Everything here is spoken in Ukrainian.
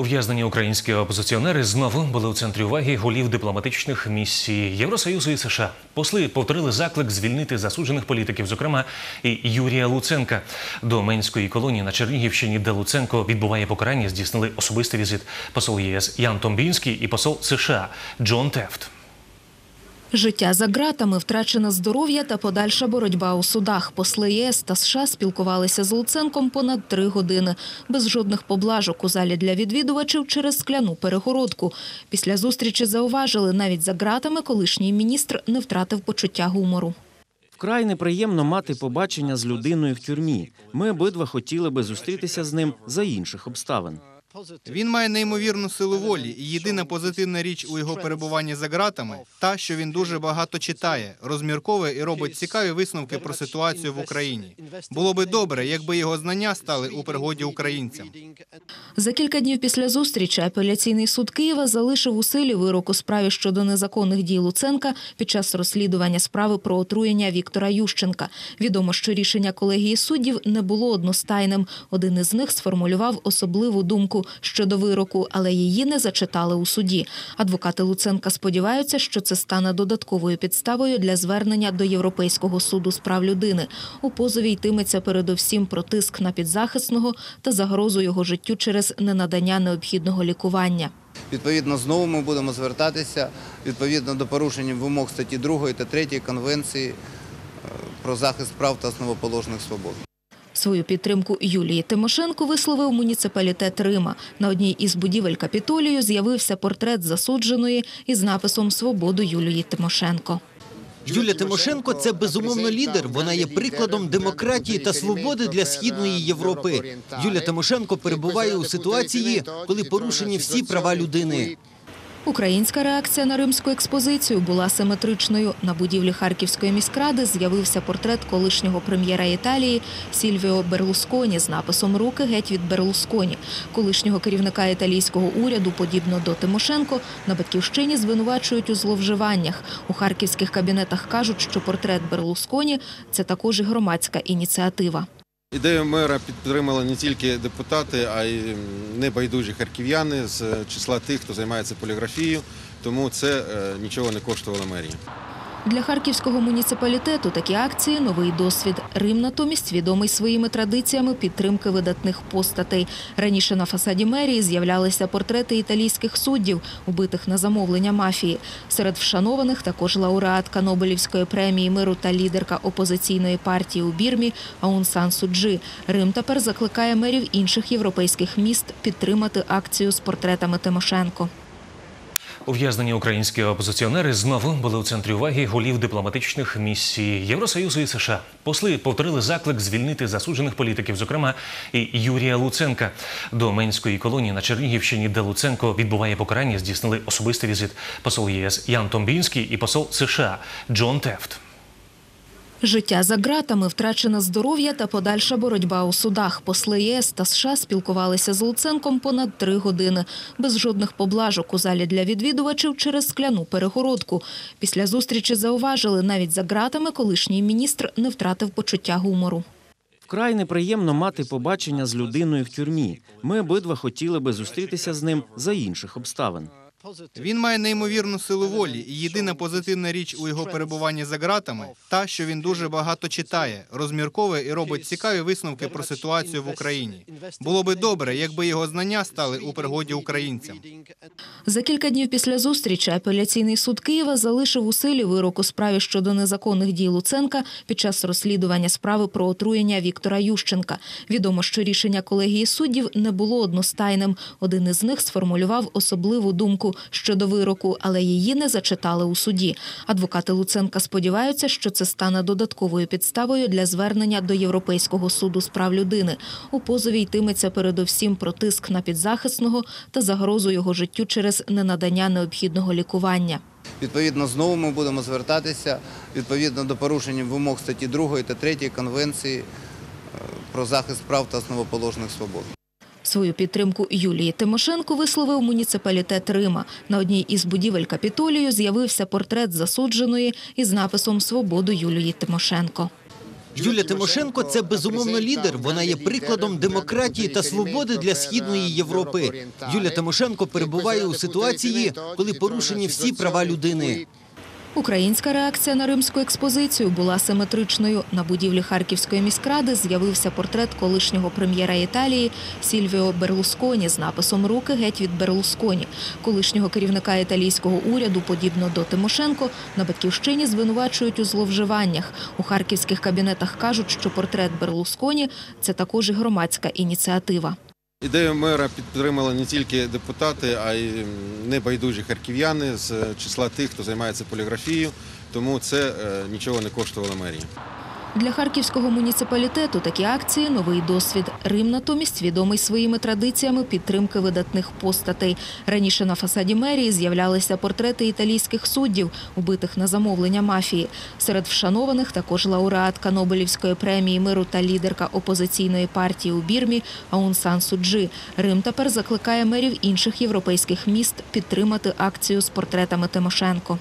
Ув'язнені українські опозиціонери знову були у центрі уваги голів дипломатичних місій Євросоюзу і США. Посли повторили заклик звільнити засуджених політиків, зокрема і Юрія Луценка. До Менської колонії на Чернігівщині, де Луценко відбуває покарання, здійснили особистий візит посол ЄС Ян Томбінський і посол США Джон Тефт. Життя за ґратами, втрачене здоров'я та подальша боротьба у судах. Посли ЄС та США спілкувалися з Луценком понад три години. Без жодних поблажок у залі для відвідувачів через скляну перегородку. Після зустрічі зауважили, навіть за ґратами колишній міністр не втратив почуття гумору. Вкрай неприємно мати побачення з людиною в тюрмі. Ми обидва хотіли би зустрітися з ним за інших обставин. Він має неймовірну силу волі, і єдина позитивна річ у його перебуванні за ґратами та, що він дуже багато читає, розмірковує і робить цікаві висновки про ситуацію в Україні. Було би добре, якби його знання стали у пригоді українцям. За кілька днів після зустрічі апеляційний суд Києва залишив у силі вирок у справі щодо незаконних дій Луценка під час розслідування справи про отруєння Віктора Ющенка. Відомо, що рішення колегії суддів не було одностайним. Один із них сформулював особливу думку щодо вироку, але її не зачитали у суді. Адвокати Луценка сподіваються, що це стане додатковою підставою для звернення до Європейського суду з прав людини. У позові йтиметься передовсім про тиск на підзахисного та загрозу його життю через ненадання необхідного лікування. Відповідно, знову ми будемо звертатися відповідно до порушення вимог статті 2 та 3 Конвенції е, про захист прав та основоположних свобод. Свою підтримку Юлії Тимошенко висловив муніципалітет Рима. На одній із будівель Капітолію з'явився портрет засудженої із написом Свободу Юлії Тимошенко. Юлія Тимошенко це безумовно лідер. Вона є прикладом демократії та свободи для східної Європи. Юлія Тимошенко перебуває у ситуації, коли порушені всі права людини. Українська реакція на римську експозицію була симетричною. На будівлі Харківської міськради з'явився портрет колишнього прем'єра Італії Сільвіо Берлусконі з написом Руки геть від Берлусконі. Колишнього керівника італійського уряду, подібно до Тимошенко, на батьківщині звинувачують у зловживаннях. У харківських кабінетах кажуть, що портрет Берлусконі це також і громадська ініціатива. Ідею мера підтримали не тільки депутати, а й небайдужі харків'яни з числа тих, хто займається поліграфією. Тому це е, нічого не коштувало мерії. Для харківського муніципалітету такі акції новий досвід. Рим натомість відомий своїми традиціями підтримки видатних постатей. Раніше на фасаді мерії з'являлися портрети італійських суддів, убитих на замовлення мафії. Серед вшанованих також лауреатка Нобелівської премії миру та лідерка опозиційної партії у Бірмі Аун Сан Суджи. Рим тепер закликає мерів інших європейських міст підтримати акцію з портретами Тимошенко. Ув'язнені українські опозиціонери знову були у центрі уваги голів дипломатичних місій Євросоюзу і США. Посли повторили заклик звільнити засуджених політиків, зокрема і Юрія Луценка. До Менської колонії на Чернігівщині, де Луценко відбуває покарання, здійснили особистий візит посол ЄС Ян Томбінський і посол США Джон Тефт. Життя за ґратами, втрачене здоров'я та подальша боротьба у судах. Посли ЄС та США спілкувалися з Луценком понад три години. Без жодних поблажок у залі для відвідувачів через скляну перегородку. Після зустрічі зауважили, навіть за ґратами колишній міністр не втратив почуття гумору. Вкрай неприємно мати побачення з людиною в тюрмі. Ми обидва хотіли би зустрітися з ним за інших обставин. Він має неймовірну силу волі, і єдина позитивна річ у його перебуванні за ґратами та, що він дуже багато читає, розмірковує і робить цікаві висновки про ситуацію в Україні. Було би добре, якби його знання стали у пригоді українцям. За кілька днів після зустрічі апеляційний суд Києва залишив у силі вирок у справі щодо незаконних дій Луценка під час розслідування справи про отруєння Віктора Ющенка. Відомо, що рішення колегії суддів не було одностайним. Один із них сформулював особливу думку щодо вироку, але її не зачитали у суді. Адвокати Луценка сподіваються, що це стане додатковою підставою для звернення до Європейського суду з прав людини. У позові йтиметься передовсім про тиск на підзахисного та загрозу його життю через ненадання необхідного лікування. Відповідно, знову ми будемо звертатися відповідно до порушення вимог статті 2 та 3 Конвенції е, про захист прав та основоположних свобод. Свою підтримку Юлії Тимошенко висловив муніципалітет Рима. На одній із будівель Капітолію з'явився портрет засудженої із написом Свободу Юлії Тимошенко. Юлія Тимошенко це безумовно лідер. Вона є прикладом демократії та свободи для східної Європи. Юлія Тимошенко перебуває у ситуації, коли порушені всі права людини. Українська реакція на римську експозицію була симетричною. На будівлі Харківської міськради з'явився портрет колишнього прем'єра Італії Сільвіо Берлусконі з написом Руки геть від Берлусконі. Колишнього керівника італійського уряду, подібно до Тимошенко, на батьківщині звинувачують у зловживаннях. У харківських кабінетах кажуть, що портрет Берлусконі це також і громадська ініціатива. Ідею мера підтримали не тільки депутати, а й небайдужі харків'яни з числа тих, хто займається поліграфією. Тому це е, нічого не коштувало мерії. Для харківського муніципалітету такі акції новий досвід. Рим натомість відомий своїми традиціями підтримки видатних постатей. Раніше на фасаді мерії з'являлися портрети італійських суддів, убитих на замовлення мафії. Серед вшанованих також лауреатка Нобелівської премії миру та лідерка опозиційної партії у Бірмі Аун Сан Суджи. Рим тепер закликає мерів інших європейських міст підтримати акцію з портретами Тимошенко.